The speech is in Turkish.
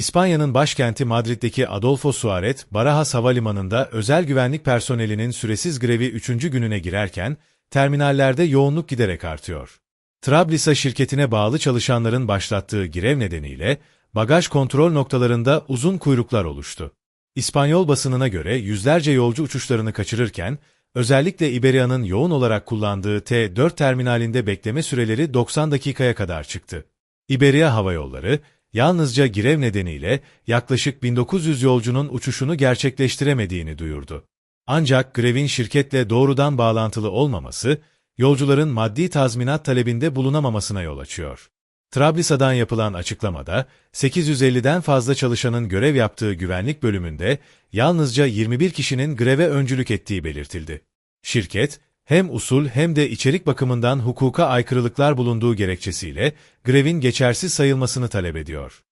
İspanya'nın başkenti Madrid'deki Adolfo Suarez, Barajas Havalimanı'nda özel güvenlik personelinin süresiz grevi 3. gününe girerken, terminallerde yoğunluk giderek artıyor. Trablisa şirketine bağlı çalışanların başlattığı grev nedeniyle, bagaj kontrol noktalarında uzun kuyruklar oluştu. İspanyol basınına göre yüzlerce yolcu uçuşlarını kaçırırken, özellikle Iberia'nın yoğun olarak kullandığı T4 terminalinde bekleme süreleri 90 dakikaya kadar çıktı. Iberia Hava Yolları, yalnızca grev nedeniyle yaklaşık 1900 yolcunun uçuşunu gerçekleştiremediğini duyurdu. Ancak grevin şirketle doğrudan bağlantılı olmaması, yolcuların maddi tazminat talebinde bulunamamasına yol açıyor. Trablisa'dan yapılan açıklamada, 850'den fazla çalışanın görev yaptığı güvenlik bölümünde yalnızca 21 kişinin greve öncülük ettiği belirtildi. Şirket, hem usul hem de içerik bakımından hukuka aykırılıklar bulunduğu gerekçesiyle grevin geçersiz sayılmasını talep ediyor.